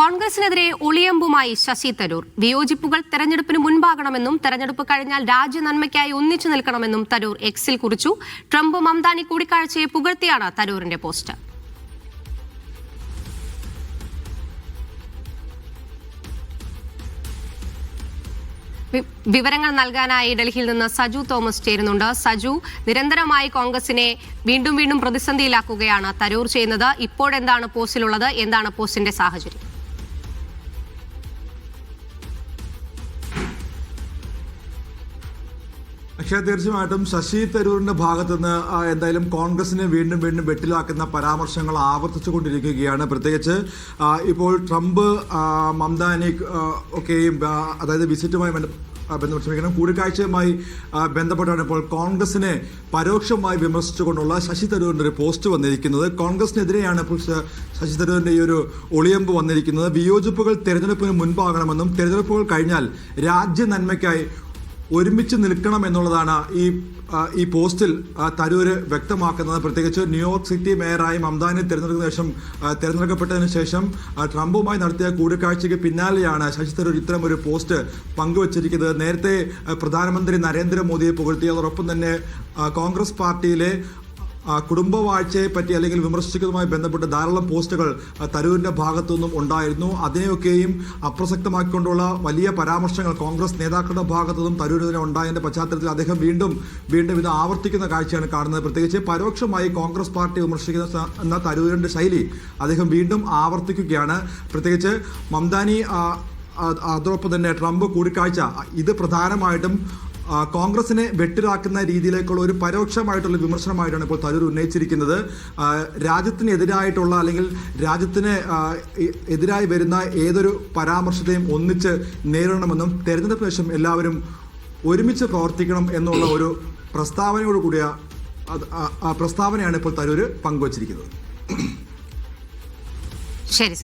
കോൺഗ്രസിനെതിരെ ഒളിയമ്പുമായി ശശി തരൂർ. വിയോജിപ്പുകൾ തെരഞ്ഞെടുപ്പിന് മുൻപാകണമെന്നും തെരഞ്ഞെടുപ്പ് കഴിഞ്ഞാൽ രാജ്യ നന്മയ്ക്കായി ഒന്നിച്ചു നിൽക്കണമെന്നും തരൂർ എക്സിൽ കുറിച്ചു. ട്രംപ് മംദാനി കൂടിക്കാഴ്ചയെ പുകഴ്ത്തിയാണ് തരൂരിന്റെ പോസ്റ്റ്. വിവരങ്ങൾ നൽകാനായി ഡൽഹിയിൽ നിന്ന് സജു തോമസ് ചേരുന്നുണ്ട്. സജു നിരന്തരമായി കോൺഗ്രസിനെ വീണ്ടും വീണ്ടും പ്രതിസന്ധിയിലാക്കുകയാണ് തരൂർ ചെയ്യുന്നത്. ഇപ്പോഴെന്താണ് പോസ്റ്റിലുള്ളത്? എന്താണ് പോസ്റ്റിന്റെ സാഹചര്യം? പക്ഷേ തീർച്ചയായിട്ടും ശശി തരൂരിന്റെ ഭാഗത്തു നിന്ന് എന്തായാലും കോൺഗ്രസിനെ വീണ്ടും വീണ്ടും വെട്ടിലാക്കുന്ന പരാമർശങ്ങൾ ആവർത്തിച്ചു കൊണ്ടിരിക്കുകയാണ് പ്രത്യേകിച്ച് ഇപ്പോൾ ട്രംപ് മംതാനി ഒക്കെയും അതായത് വിസിറ്റുമായി ബന്ധപ്പെട്ടിരിക്കണം കൂടിക്കാഴ്ചയുമായി ബന്ധപ്പെട്ടാണ് ഇപ്പോൾ കോൺഗ്രസിനെ പരോക്ഷമായി വിമർശിച്ചുകൊണ്ടുള്ള ശശി തരൂരിന്റെ ഒരു പോസ്റ്റ് വന്നിരിക്കുന്നത്. കോൺഗ്രസിനെതിരെയാണ് ഇപ്പോൾ ശശി തരൂരിന്റെ ഈ ഒരു ഒളിയമ്പ് വന്നിരിക്കുന്നത്. വിയോജിപ്പുകൾ തെരഞ്ഞെടുപ്പിന് മുൻപാകണമെന്നും തെരഞ്ഞെടുപ്പുകൾ കഴിഞ്ഞാൽ രാജ്യ നന്മയ്ക്കായി ഒരുമിച്ച് നിൽക്കണം എന്നുള്ളതാണ് ഈ ഈ പോസ്റ്റിൽ തരൂര് വ്യക്തമാക്കുന്നത്. പ്രത്യേകിച്ച് ന്യൂയോർക്ക് സിറ്റി മേയറായി മംദാനെ തിരഞ്ഞെടുക്കുന്ന ശേഷം തിരഞ്ഞെടുക്കപ്പെട്ടതിന് ശേഷം ട്രംപുമായി നടത്തിയ കൂടിക്കാഴ്ചയ്ക്ക് പിന്നാലെയാണ് ശശി തരൂർ ഇത്തരം ഒരു പോസ്റ്റ് പങ്കുവച്ചിരിക്കുന്നത്. നേരത്തെ പ്രധാനമന്ത്രി നരേന്ദ്രമോദിയെ പുകഴ്ത്തി അതോടൊപ്പം തന്നെ കോൺഗ്രസ് പാർട്ടിയിലെ കുടുംബവാഴ്ചയെ പറ്റി അല്ലെങ്കിൽ വിമർശിക്കുന്നതുമായി ബന്ധപ്പെട്ട് ധാരാളം പോസ്റ്റുകൾ തരൂരിന്റെ ഭാഗത്തു നിന്നും ഉണ്ടായിരുന്നു. അതിനെയൊക്കെയും അപ്രസക്തമാക്കിക്കൊണ്ടുള്ള വലിയ പരാമർശങ്ങൾ കോൺഗ്രസ് നേതാക്കളുടെ ഭാഗത്തു നിന്നും തരൂരിനെ ഉണ്ടായതിന്റെ പശ്ചാത്തലത്തിൽ അദ്ദേഹം വീണ്ടും വീണ്ടും ഇത് ആവർത്തിക്കുന്ന കാഴ്ചയാണ് കാണുന്നത്. പ്രത്യേകിച്ച് പരോക്ഷമായി കോൺഗ്രസ് പാർട്ടി വിമർശിക്കുന്ന എന്ന തരൂരിന്റെ ശൈലി അദ്ദേഹം വീണ്ടും ആവർത്തിക്കുകയാണ്. പ്രത്യേകിച്ച് മംദാനി അതോടൊപ്പം തന്നെ ട്രംപ് കൂടിക്കാഴ്ച ഇത് പ്രധാനമായിട്ടും കോൺഗ്രസിനെ വെട്ടിലാക്കുന്ന രീതിയിലേക്കുള്ള ഒരു പരോക്ഷമായിട്ടുള്ള വിമർശനമായിട്ടാണ് ഇപ്പോൾ തരൂർ ഉന്നയിച്ചിരിക്കുന്നത്. രാജ്യത്തിനെതിരായിട്ടുള്ള അല്ലെങ്കിൽ രാജ്യത്തിന് എതിരായി വരുന്ന ഏതൊരു പരാമർശത്തെയും ഒന്നിച്ച് നേരിടണമെന്നും തെരഞ്ഞെടുപ്പ് ശേഷം എല്ലാവരും ഒരുമിച്ച് പ്രവർത്തിക്കണം എന്നുള്ള ഒരു പ്രസ്താവനയോട് കൂടിയ പ്രസ്താവനയാണ് ഇപ്പോൾ തരൂർ പങ്കുവച്ചിരിക്കുന്നത്. ശരി.